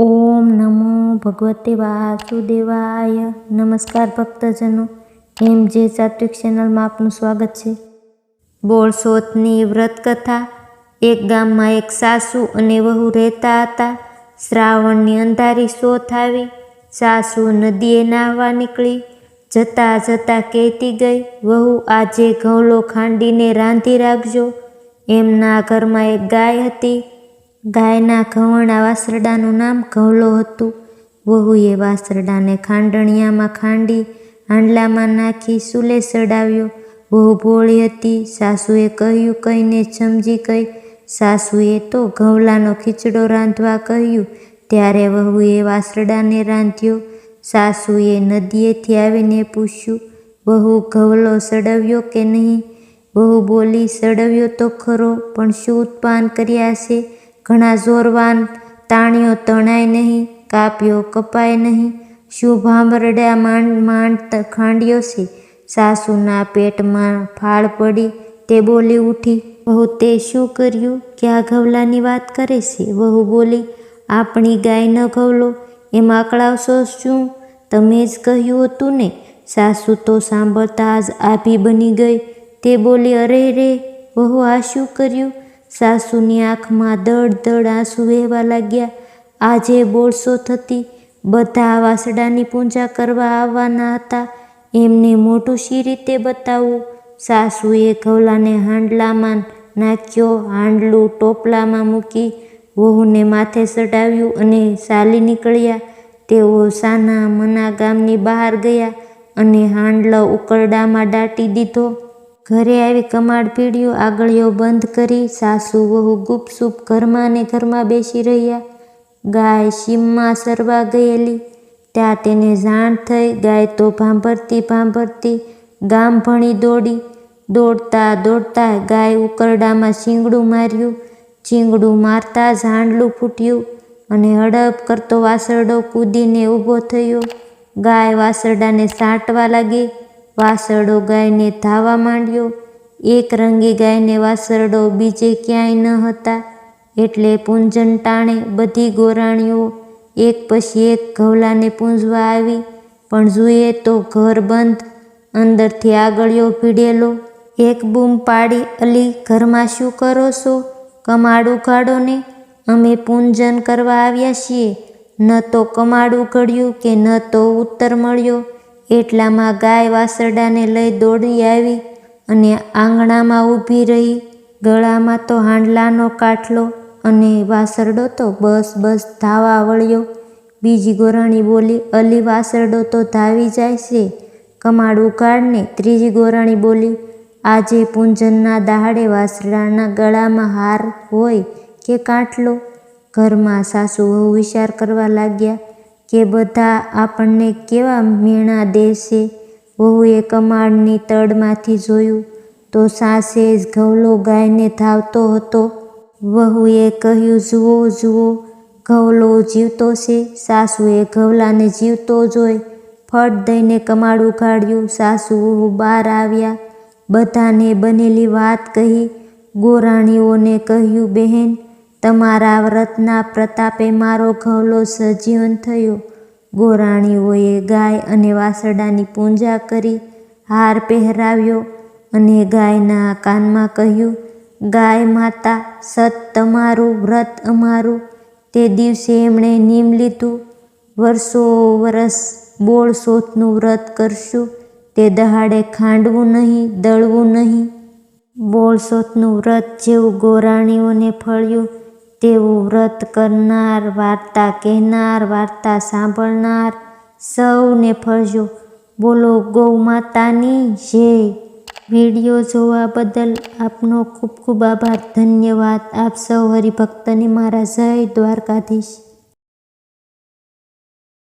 ઓમ નમો ભગવતે વાસુદેવાય. નમસ્કાર ભક્તજનો. એમ જે સાત્વિક ચેનલમાં આપનું સ્વાગત છે. બોળસોથની વ્રત કથા એક ગામમાં એક સાસુ અને વહુ રહેતા હતા. શ્રાવણની અંધારી સોથ આવી. સાસુ નદીએ નાહવા નીકળી. જતા જતા કહેતી ગઈ, વહુ, આજે ઘઉલો ખાંડીને રાંધી રાખજો. એમના ઘરમાં એક ગાય હતી. ગાયના ઘવણા વાસરડાનું નામ ઘવલો હતું. વહુએ વાસરડાને ખાંડણિયામાં ખાંડી, હાંડલામાં નાખી સુલે સડાવ્યો. વહુ ભોળી હતી. સાસુએ કહ્યું, કહીને સમજી ગઈ. સાસુએ તો ઘવલાનો ખીચડો રાંધવા કહ્યું. ત્યારે વહુએ વાસરડાને રાંધ્યો. સાસુએ નદીએથી આવીને પૂછ્યું, વહુ ઘવલો સડવ્યો કે નહીં? વહુ બોલી, સડવ્યો તો ખરો, પણ શું ઉત્પાન કર્યા છે ઘણા જોરવાન તાણ્યો તણાય નહીં કાપ્યો કપાય નહીં. શું ભાંભરડ્યા માંડ માંડ ખાંડ્યો છે? સાસુના પેટમાં ફાળ પડી, તે બોલી ઉઠી, વહુ, તે શું કર્યું? ક્યાં ઘવલાની વાત કરે છે? વહુ બોલી, આપણી ગાય ન ઘવલો, એમાં આકળાવશો શું? તમે જ કહ્યું હતું ને, સાસુ તો સાંભળતા જ આભી બની ગઈ. તે બોલી, અરે રે, વહુ આ શું કર્યું? સાસુની આંખમાં દડ દડ આંસુ વહેવા લાગ્યા. આજે બોળસો થતી, બધા વાસડાની પૂજા કરવા આવવાના હતા. એમને મોટું શી રીતે બતાવવું? સાસુએ ઘવલાને હાંડલામાં નાખ્યો, હાંડલું ટોપલામાં મૂકી, વહુને માથે ચડાવ્યું અને ચાલી નીકળ્યા. તેઓ સાના મના ગામની બહાર ગયા અને હાંડલો ઉકરડામાં દાટી દીધો. ઘરે આવી કમાડ પીડ્યું, આગળીઓ બંધ કરી, સાસુ વહુ ગુપસુપ ઘરમાં ને ઘરમાં બેસી રહ્યા. ગાય સીમમાં સરવા ગયેલી. ત્યાં તેને જાણ થઈ, ગાય તો ભાંભરતી ભાંભરતી ગામ ભણી દોડી. દોડતા દોડતા ગાય ઉકરડામાં શીંગડું માર્યું. ચીંગડું મારતા ઝાંડલું ફૂટ્યું અને હડપ કરતો વાસરડો કૂદીને ઊભો થયો. ગાય વાસરડાને સાંટવા લાગી. વાસરડો ગાયને ધાવા માંડ્યો. એક રંગી ગાયને વાસરડો બીજે ક્યાંય ન હતા. એટલે પૂંજન ટાણે બધી ગોરાણીઓ એક પછી એક ઘવલાને પૂંજવા આવી. પણ જોઈએ તો ઘર બંધ, અંદરથી આગળિયો ભીડેલો. એક બૂમ પાડી, અલી, ઘરમાં શું કરો છો? કમાડ ઉઘાડો ને અમે પૂંજન કરવા આવ્યા છીએ. ન તો કમાડ ઉઘડ્યું કે ન તો ઉત્તર મળ્યો. એટલામાં ગાય વાસરડાને લઈ દોડી આવી અને આંગણામાં ઊભી રહી. ગળામાં તો હાંડલાનો કાટલો અને વાસરડો તો બસ બસ ધાવા વળ્યો. બીજી ગોરાણી બોલી, અલી, વાસરડો તો ધાવી જાય છે. કમાડ ઉગાડને ત્રીજી ગોરાણી બોલી, આજે પૂંજનના દહાડે વાસરડાના ગળામાં હાર હોય કે કાટલો? ઘરમાં સાસુ વહુ વિચાર કરવા લાગ્યા. કે બધા આપણને કેવા મીણા દેશે? વહુએ કમાડની તળમાંથી જોયું, તો સાસે જ ઘવલો ગાયને ધાવતો હતો. વહુએ કહ્યું, જુઓ જુઓ ઘવલો જીવતો છે. સાસુએ ઘવલાને જીવતો જોઈ ફટ દઈને કમાડ ઉઘાડ્યું. સાસુ વહુ બહાર આવ્યા. બધાને બનેલી વાત કહી ગોરાણીઓને કહ્યું, બહેન તમારા વ્રતના પ્રતાપે મારો ઘવલો સજીવન થયો. ગોરાણીઓએ ગાય અને વાસરડાની પૂજા કરી, હાર પહેરાવ્યો અને ગાયના કાનમાં કહ્યું, ગાય માતા, સત તમારું, વ્રત અમારું. તે દિવસે એમણે નીમ લીધું. વર્ષો વરસ બોળ સોથનું વ્રત કરશું. તે દહાડે ખાંડવું નહીં, દળવું નહીં. બોળ સોથનું વ્રત જેવું ગોરાણીઓને ફળ્યું. તેવું વ્રત કરનાર, વાર્તા કહેનાર, વાર્તા સાંભળનાર. સૌને ફળજો બોલો, ગૌ માતાની જય વીડિયો જોવા બદલ આપનો ખૂબ ખૂબ આભાર. ધન્યવાદ. આપ સૌ હરિભક્તને મારા જય દ્વારકાધીશ.